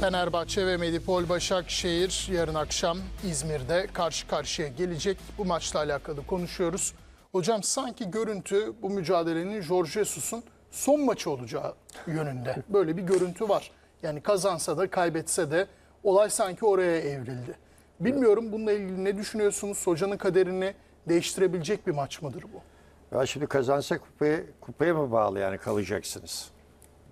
Fenerbahçe ve Medipol Başakşehir yarın akşam İzmir'de karşı karşıya gelecek. Bu maçla alakalı konuşuyoruz. Hocam sanki görüntü bu mücadelenin Jorge Jesus'un son maçı olacağı yönünde. Böyle bir görüntü var. Yani kazansa da kaybetse de olay sanki oraya evrildi. Bilmiyorum bununla ilgili ne düşünüyorsunuz? Hocanın kaderini değiştirebilecek bir maç mıdır bu? Ya şimdi kazansa kupaya, kupaya mı bağlı yani kalacaksınız?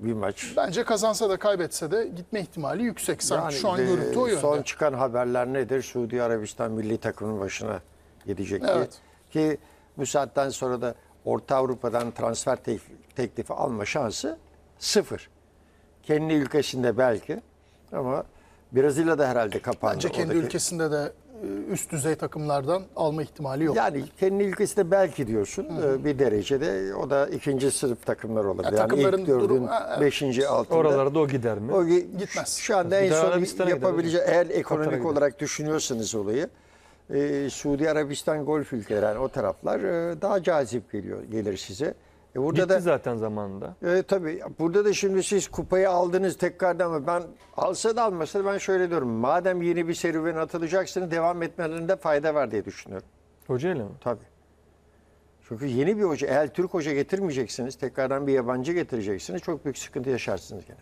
Bir maç. Bence kazansa da kaybetse de gitme ihtimali yüksek. Sanki Yani şu an de- görüntü o yönde. Son çıkan haberler nedir? Suudi Arabistan milli takımının başına gidecek. Evet. Ki bu saatten sonra da Orta Avrupa'dan transfer teklif- teklifi alma şansı sıfır. Kendi ülkesinde belki ama Brezilya'da herhalde kapandı. Bence kendi oradaki- ülkesinde de üst düzey takımlardan alma ihtimali yok. Yani kendi ülkesinde belki diyorsun e, bir derecede o da ikinci sınıf takımlar olabilir. Ya yani takımların ilk dördün, durumu- ha, evet. beşinci, altında. Oralarda o gider mi? O gi- Gitmez. Şu anda en Gider son Arabistan'a gider yapabileceği eğer Katar'a ekonomik gider. olarak düşünüyorsanız olayı e, Suudi Arabistan golf ülkeleri yani o taraflar e, daha cazip geliyor gelir size. E, burada Gitti da zaten zamanında. e, tabii burada da şimdi siz kupayı aldınız tekrardan ama ben alsa da almasa da ben şöyle diyorum. Madem yeni bir serüven atılacaksınız devam etmelerinde fayda var diye düşünüyorum. Hoca ile mi? Tabii. Çünkü yeni bir hoca, eğer Türk hoca getirmeyeceksiniz, tekrardan bir yabancı getireceksiniz, çok büyük sıkıntı yaşarsınız gene.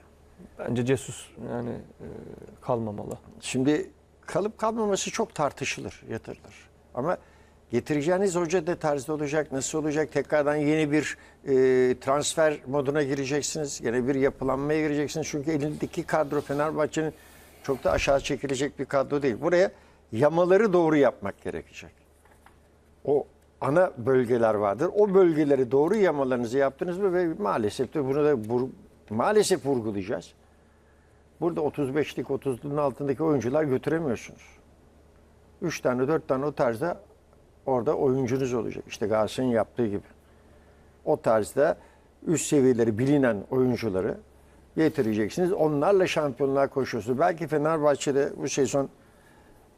Bence Cesus yani e, kalmamalı. Şimdi kalıp kalmaması çok tartışılır, yatırılır. Ama getireceğiniz hoca da tarzda olacak, nasıl olacak? Tekrardan yeni bir e, transfer moduna gireceksiniz, yine bir yapılanmaya gireceksiniz. Çünkü elindeki kadro Fenerbahçe'nin çok da aşağı çekilecek bir kadro değil. Buraya yamaları doğru yapmak gerekecek. O ana bölgeler vardır. O bölgeleri doğru yamalarınızı yaptınız mı ve maalesef de bunu da vur- maalesef vurgulayacağız. Burada 35'lik 30'luğun altındaki oyuncular götüremiyorsunuz. 3 tane 4 tane o tarzda orada oyuncunuz olacak. İşte Galatasaray'ın yaptığı gibi. O tarzda üst seviyeleri bilinen oyuncuları getireceksiniz. Onlarla şampiyonluğa koşuyorsunuz. Belki Fenerbahçe'de bu sezon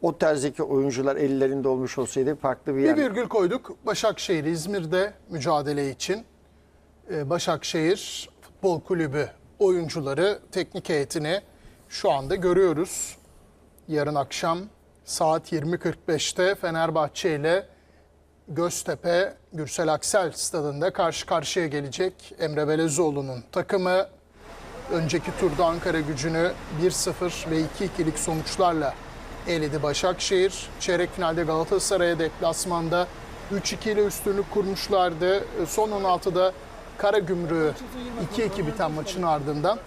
o tarzdaki oyuncular ellerinde olmuş olsaydı farklı bir Bir yer. virgül koyduk. Başakşehir İzmir'de mücadele için. Ee, Başakşehir Futbol Kulübü oyuncuları teknik heyetini şu anda görüyoruz. Yarın akşam saat 20.45'te Fenerbahçe ile Göztepe Gürsel Aksel stadında karşı karşıya gelecek. Emre Belezoğlu'nun takımı önceki turda Ankara gücünü 1-0 ve 2-2'lik sonuçlarla eledi Başakşehir. Çeyrek finalde Galatasaray'a deplasmanda 3-2 ile üstünlük kurmuşlardı. Son 16'da Karagümrük'ü 2-2 biten maçın ardından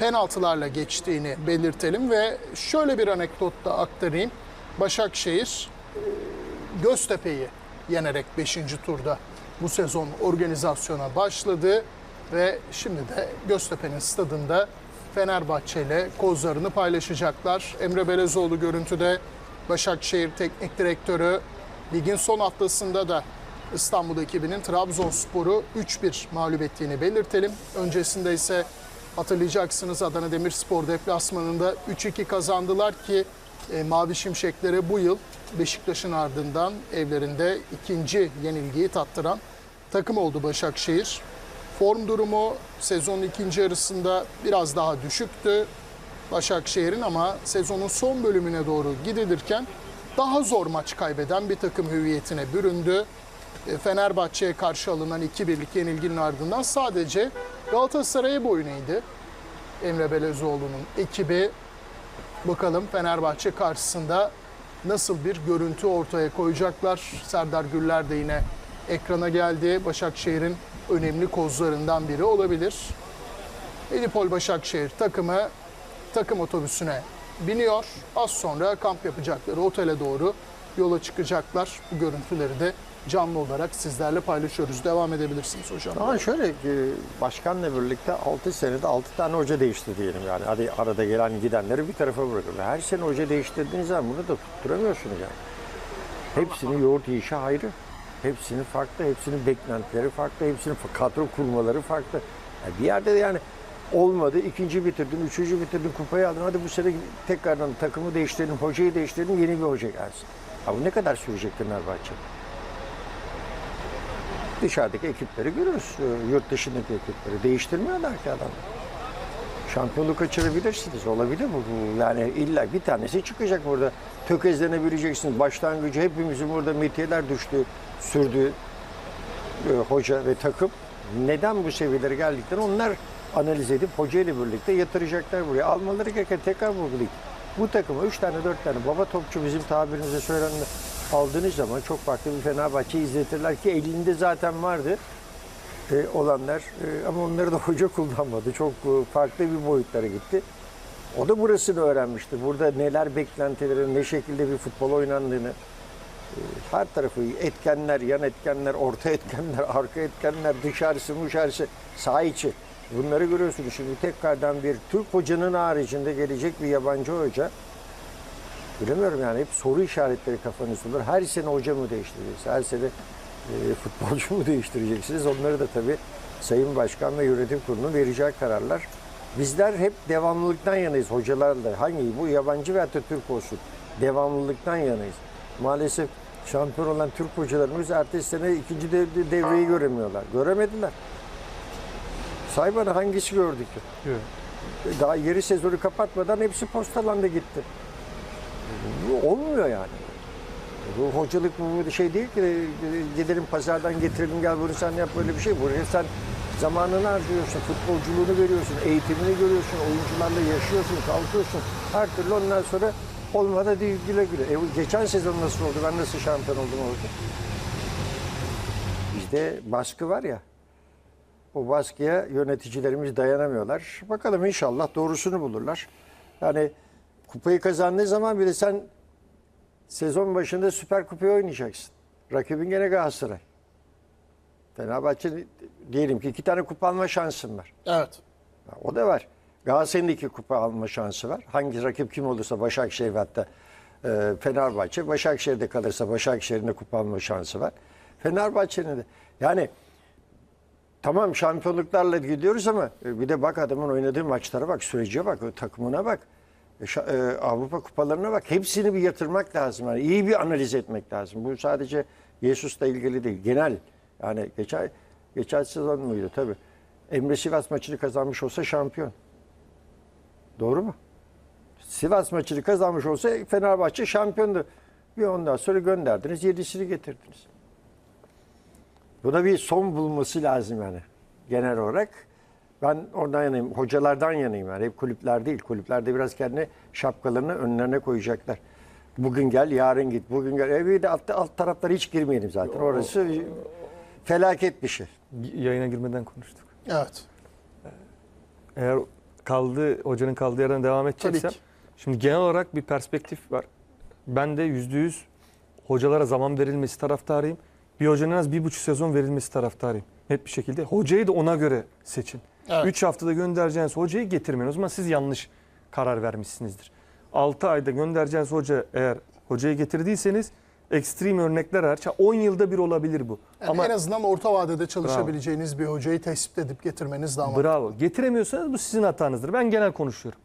penaltılarla geçtiğini belirtelim ve şöyle bir anekdot da aktarayım. Başakşehir Göztepe'yi yenerek 5. turda bu sezon organizasyona başladı ve şimdi de Göztepe'nin stadında Fenerbahçe ile kozlarını paylaşacaklar. Emre Belezoğlu görüntüde Başakşehir Teknik Direktörü ligin son haftasında da İstanbul ekibinin Trabzonspor'u 3-1 mağlup ettiğini belirtelim. Öncesinde ise hatırlayacaksınız Adana Demirspor deplasmanında 3-2 kazandılar ki e, Mavi Şimşeklere bu yıl Beşiktaş'ın ardından evlerinde ikinci yenilgiyi tattıran takım oldu Başakşehir. Form durumu sezonun ikinci yarısında biraz daha düşüktü Başakşehir'in ama sezonun son bölümüne doğru gidilirken daha zor maç kaybeden bir takım hüviyetine büründü. E, Fenerbahçe'ye karşı alınan 2-1'lik yenilginin ardından sadece Galatasaray'a boyun eğdi. Emre Belezoğlu'nun ekibi Bakalım Fenerbahçe karşısında nasıl bir görüntü ortaya koyacaklar. Serdar Güller de yine ekrana geldi. Başakşehir'in önemli kozlarından biri olabilir. Edipol Başakşehir takımı takım otobüsüne biniyor. Az sonra kamp yapacakları otele doğru yola çıkacaklar. Bu görüntüleri de canlı olarak sizlerle paylaşıyoruz. Devam edebilirsiniz hocam. Ama şöyle ki başkanla birlikte 6 senede 6 tane hoca değişti diyelim yani. Hadi arada gelen gidenleri bir tarafa bırakın. Her sene hoca değiştirdiğiniz zaman bunu da tutturamıyorsunuz yani. Hepsinin yoğurt yiyişi ayrı. Hepsinin farklı, hepsinin beklentileri farklı, hepsinin kadro kurmaları farklı. Yani bir yerde de yani olmadı, ikinci bitirdin, üçüncü bitirdin, kupayı aldın. Hadi bu sene tekrardan takımı değiştirelim, hocayı değiştirelim, yeni bir hoca gelsin. Bu ne kadar sürecek Fenerbahçe? Dışarıdaki ekipleri görürüz. e, Yurt dışındaki ekipleri. Değiştirmiyorlar ki adam. Şampiyonluk kaçırabilirsiniz. Olabilir bu. Yani illa bir tanesi çıkacak burada. Tökezlenebileceksiniz. Başlangıcı hepimizin burada metiyeler düştü, sürdü e, hoca ve takım. Neden bu seviyelere geldiklerini onlar analiz edip hoca ile birlikte yatıracaklar buraya. Almaları gereken tekrar vurgulayayım. Bu takıma 3 tane 4 tane baba topçu bizim tabirimize söylenme aldığınız zaman çok farklı bir Fenerbahçe izletirler ki elinde zaten vardı e, olanlar E, ama onları da hoca kullanmadı. Çok e, farklı bir boyutlara gitti. O da burasını öğrenmişti. Burada neler beklentileri, ne şekilde bir futbol oynandığını e, her tarafı etkenler, yan etkenler, orta etkenler, arka etkenler, dışarısı, dışarısı, saha içi. Bunları görüyorsunuz. Şimdi tekrardan bir Türk hocanın haricinde gelecek bir yabancı hoca Bilemiyorum yani hep soru işaretleri kafanızda olur. Her sene hoca mı değiştireceksiniz? Her sene e, futbolcu mu değiştireceksiniz? Onları da tabii Sayın Başkan ve Yönetim Kurulu'nun vereceği kararlar. Bizler hep devamlılıktan yanayız hocalarla. Hangi bu yabancı veya da Türk olsun. Devamlılıktan yanayız. Maalesef şampiyon olan Türk hocalarımız ertesi sene ikinci dev- devreyi göremiyorlar. Göremediler. Say bana hangisi gördük? Yok. Daha yeri sezonu kapatmadan hepsi postalandı gitti. Olmuyor yani. Bu hocalık bu şey değil ki gidelim pazardan getirelim gel bunu sen yap böyle bir şey. Buraya sen zamanını harcıyorsun, futbolculuğunu veriyorsun, eğitimini görüyorsun, oyuncularla yaşıyorsun, kalkıyorsun. Her türlü ondan sonra olmadı değil güle güle. E, geçen sezon nasıl oldu? Ben nasıl şampiyon oldum orada? Bizde baskı var ya. O baskıya yöneticilerimiz dayanamıyorlar. Bakalım inşallah doğrusunu bulurlar. Yani kupayı kazandığı zaman bile sen sezon başında Süper Kupayı oynayacaksın. Rakibin gene Galatasaray. Fenerbahçe diyelim ki iki tane kupa alma şansın var. Evet. O da var. Galatasaray'ın iki kupa alma şansı var. Hangi rakip kim olursa Başakşehir hatta e, Fenerbahçe. Başakşehir'de kalırsa Başakşehir'in de kupa alma şansı var. Fenerbahçe'nin de. Yani tamam şampiyonluklarla gidiyoruz ama e, bir de bak adamın oynadığı maçlara bak, sürece bak, takımına bak. E, e, Avrupa kupalarına bak. Hepsini bir yatırmak lazım. Yani iyi bir analiz etmek lazım. Bu sadece Yesus'la ilgili değil. Genel. Yani geçen geçen sezon muydu tabii. Emre Sivas maçını kazanmış olsa şampiyon. Doğru mu? Sivas maçını kazanmış olsa Fenerbahçe şampiyondu. Bir ondan sonra gönderdiniz, yedisini getirdiniz. Buna bir son bulması lazım yani genel olarak. Ben oradan yanayım, hocalardan yanayım yani. Hep kulüpler değil. Kulüplerde biraz kendi şapkalarını önlerine koyacaklar. Bugün gel, yarın git. Bugün gel. E bir de alt, alt taraflara hiç girmeyelim zaten. Orası felaket bir şey. Yayına girmeden konuştuk. Evet. Eğer kaldığı, hocanın kaldığı yerden devam edeceksem. Şimdi genel olarak bir perspektif var. Ben de yüzde yüz hocalara zaman verilmesi taraftarıyım. Bir hocanın en az bir buçuk sezon verilmesi taraftarıyım. Net bir şekilde. Hocayı da ona göre seçin. Evet. 3 haftada göndereceğiniz hocayı getirmeyin. O zaman siz yanlış karar vermişsinizdir. 6 ayda göndereceğiniz hoca eğer hocayı getirdiyseniz ekstrem örnekler hariç ha, 10 yılda bir olabilir bu. Yani Ama en azından orta vadede çalışabileceğiniz bir hocayı tespit edip getirmeniz daha mantıklı. Bravo. Getiremiyorsanız bu sizin hatanızdır. Ben genel konuşuyorum.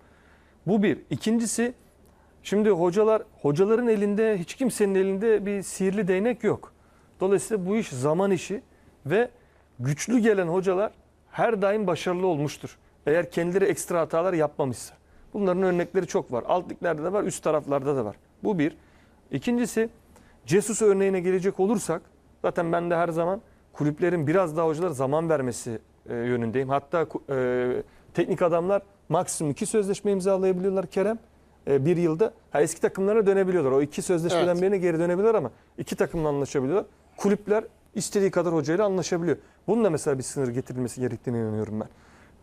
Bu bir. İkincisi şimdi hocalar hocaların elinde hiç kimsenin elinde bir sihirli değnek yok. Dolayısıyla bu iş zaman işi ve güçlü gelen hocalar her daim başarılı olmuştur. Eğer kendileri ekstra hatalar yapmamışsa. Bunların örnekleri çok var. Alt liglerde de var, üst taraflarda da var. Bu bir. İkincisi Cesus örneğine gelecek olursak zaten ben de her zaman kulüplerin biraz daha hocalara zaman vermesi e, yönündeyim. Hatta e, teknik adamlar maksimum iki sözleşme imzalayabiliyorlar Kerem. E, bir yılda ha, eski takımlara dönebiliyorlar. O iki sözleşmeden Evet. birine geri dönebiliyorlar ama iki takımla anlaşabiliyorlar. Kulüpler istediği kadar hocayla anlaşabiliyor. Bunun da mesela bir sınır getirilmesi gerektiğine inanıyorum ben.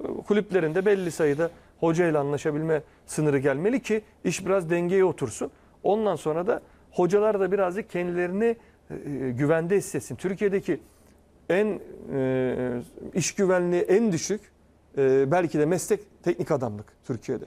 E, Kulüplerin de belli sayıda hocayla anlaşabilme sınırı gelmeli ki iş biraz dengeye otursun. Ondan sonra da hocalar da birazcık kendilerini e, e, güvende hissetsin. Türkiye'deki en e, iş güvenliği en düşük belki de meslek teknik adamlık Türkiye'de.